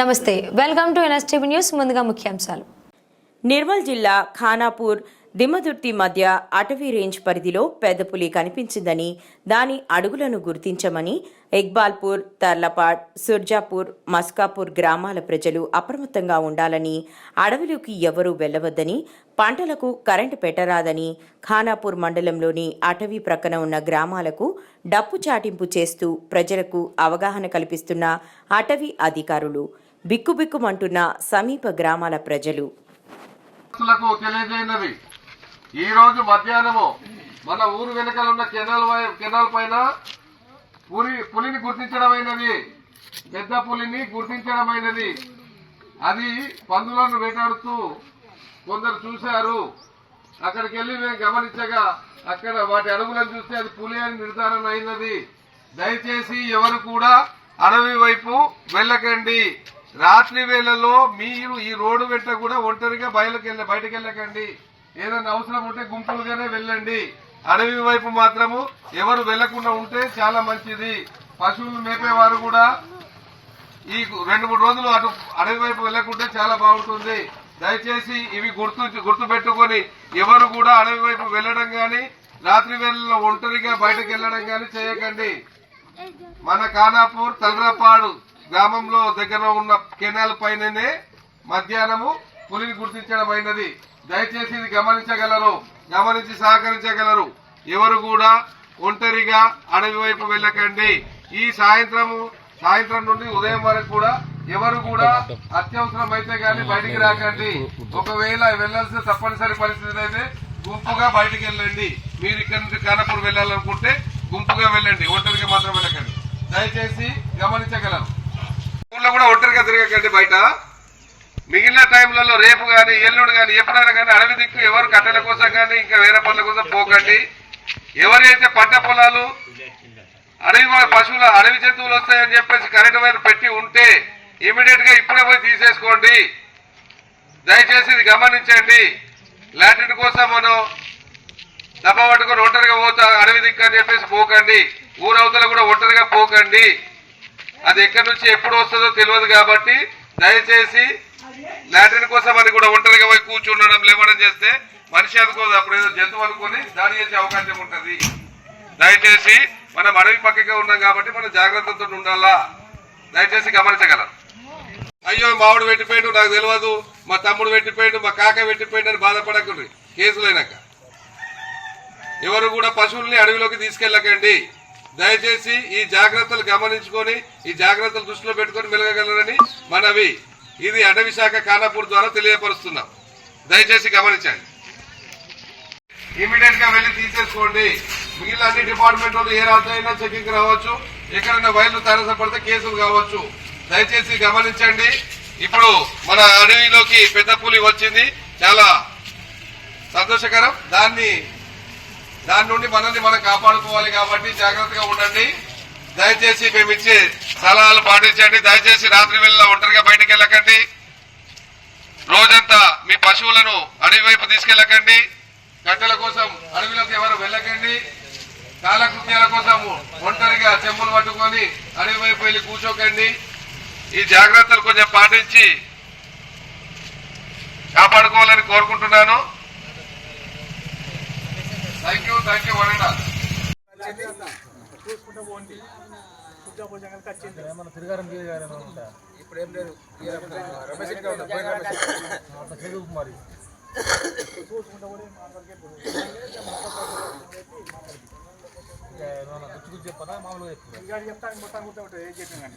నమస్తే welcome to NSTV news. ముందుగా ముఖ్యాంశాలు. నిర్మల్ జిల్లా ఖానాపూర్ దిమ్మదుర్తి మధ్య అటవీ రేంజ్ పరిధిలో పెద్ద పులి కనిపించిందని దాని అడుగులను గుర్తించమని ఇక్బాల్పూర్ తర్లపాడ్ సుర్జాపూర్ మస్కాపూర్ గ్రామాల ప్రజలు అప్రమత్తంగా ఉండాలని అడవిలోకి ఎవరూ వెళ్ళవద్దని పంటలకు కరెంటు పెట్టరాదని ఖానాపూర్ మండలంలోని అటవీ ప్రక్కన ఉన్న గ్రామాలకు డప్పు చాటింపు చేస్తూ ప్రజలకు అవగాహన కల్పిస్తున్న అటవీ అధికారులు. బిక్కుబిక్కుమంటున్న సమీప గ్రామాల ప్రజలు. లకు ఈ రోజు మధ్యాహ్నము మన ఊరు వెనకాల ఉన్న కెనాల్ వై- కెనాల్ పైన పులి పులిని గుర్తించడమైనది. పెద్ద పులిని గుర్తించడమైనది. అది పందులను వేటాడుతూ కొందరు చూశారు. అక్కడికి వెళ్ళి మేము గమనించగా అక్కడ వాటి అడుగులను చూస్తే అది పులి అని నిర్ధారణ అయినది. దయచేసి ఎవరు కూడా అడవి వైపు వెళ్ళకండి. రాత్రి వేళల్లో మీరు ఈ రోడ్డు వెంట కూడా ఒంటరిగా బయలుకి వెళ్ళ బయటకు వెళ్ళకండి ఏదైనా అవసరం ఉంటే గుంపులుగానే వెళ్ళండి. అడవి వైపు మాత్రము ఎవరు వెళ్ళకుండా ఉంటే చాలా మంచిది. పశువులు మేపేవారు కూడా ఈ రెండు మూడు రోజులు అటు అడవి వైపు వెళ్ళకుంటే చాలా బాగుంటుంది. దయచేసి ఇవి గుర్తు గుర్తుపెట్టుకుని ఎవరు కూడా అడవి వైపు వెళ్ళడం గాని రాత్రి వేళల్లో ఒంటరిగా బయటకు వెళ్ళడం గాని చేయకండి. మన ఖానాపూర్ తలరాపాడు గ్రామంలో దగ్గర ఉన్న కెనాల్ పైననే మధ్యాహ్నము పులిని గుర్తించడం అయినది. దయచేసి ఇది గమనించగలరు గమనించి సహకరించగలరు. ఎవరు కూడా ఒంటరిగా అడవి వైపు వెళ్ళకండి. ఈ సాయంత్రము సాయంత్రం నుండి ఉదయం వరకు కూడా ఎవరు కూడా అత్యవసరం అయితే గాని బయటికి రాకండి. ఒకవేళ వెళ్ళాల్సిన తప్పనిసరి పరిస్థితి అయితే గుంపుగా బయటికి వెళ్ళండి. మీరు ఇక్కడ నుండి కానపూర్ వెళ్ళాలనుకుంటే గుంపుగా వెళ్ళండి. ఒంటరిగా మాత్రం వెళ్ళకండి. దయచేసి గమనించగలరు. ఊళ్ళో కూడా ఒంటరిగా తిరగకండి బయట. మిగిలిన టైంలలో రేపు కానీ ఎల్లుడు కానీ ఎప్పుడైనా కానీ అడవి దిక్కు ఎవరు కట్టెల కోసం కానీ ఇంకా వేరే పనుల కోసం పోకండి. ఎవరైతే పంట పొలాలు అడవి పశువుల అడవి జంతువులు వస్తాయని చెప్పేసి కరెంటు వైర్ పెట్టి ఉంటే ఇమీడియట్గా ఇప్పుడే పోయి తీసేసుకోండి. దయచేసి ఇది గమనించండి. లాటిన్ కోసం మనం దెబ్బ పట్టుకొని ఒంటరిగా పోతా అడవి దిక్కు అని చెప్పేసి పోకండి. ఊరవతల కూడా ఒంటరిగా పోకండి. అది ఎక్కడి నుంచి ఎప్పుడు వస్తుందో తెలియదు కాబట్టి దయచేసి లాట్రిన్ కోసం అని కూడా ఒంటరిగా పోయి కూర్చుండడం లేవడం చేస్తే మనిషి అనుకోదు. అప్పుడు ఏదో జంతువు అనుకొని దాడి చేసే అవకాశం ఉంటుంది. దయచేసి మనం అడవి పక్కగా ఉన్నాం కాబట్టి మనం జాగ్రత్తతో ఉండాలా? దయచేసి గమనించగలం. అయ్యో మామిడి పెట్టిపోయాడు నాకు తెలియదు. మా తమ్ముడు పెట్టిపోయాడు మా కాక పెట్టిపోయాడు అని బాధపడకండి. కేసులైనాక ఎవరు కూడా పశువుల్ని అడవిలోకి తీసుకెళ్ళకండి. దయచేసి ఈ జాగ్రత్తలు గమనించుకొని ఈ జాగ్రత్తలు దృష్టిలో పెట్టుకొని మెలగగలరని మనవి. ఇది అటవీ శాఖ ఖానాపూర్ ద్వారా తెలియపరుస్తున్నాం. దయచేసి గమనించండి. ఇమీడియట్గా వెళ్ళి తీసేసుకోండి. మిగిలిన అన్ని డిపార్ట్మెంట్ వాళ్ళు ఏ రాత్రైనా చెకింగ్ రావచ్చు. ఎక్కడైనా వైర్లు తారసపడితే కేసులు కావచ్చు. దయచేసి గమనించండి. ఇప్పుడు మన అడవిలోకి పెద్ద పులి వచ్చింది. చాలా సంతోషకరం. దాన్ని దాని నుండి మనల్ని మనం కాపాడుకోవాలి కాబట్టి జాగ్రత్తగా ఉండండి. దయచేసి మేము ఇచ్చే సలహాలు పాటించండి. దయచేసి రాత్రి వేళ ఒంటరిగా బయటకు వెళ్ళకండి. రోజంతా మీ పశువులను అడవి వైపు తీసుకెళ్ళకండి. కట్టెల కోసం అడవిలోకి ఎవరు వెళ్ళకండి. కాలకృత్యాల కోసం ఒంటరిగా చెంబులు పట్టుకొని అడవి వైపు వెళ్ళి కూర్చోకండి. ఈ జాగ్రత్తలు కొంచెం పాటించి కాపాడుకోవాలని కోరుకుంటున్నాను. థ్యాంక్ యూ ఇప్పుడు ఏం లేదు రమేష్ మరి ఏమన్నా గుర్తు గుర్తు చెప్పదా మామూలుగా చెప్తాను మొత్తం కూర్చోబెట్టు ఏం చెప్పిన కానీ.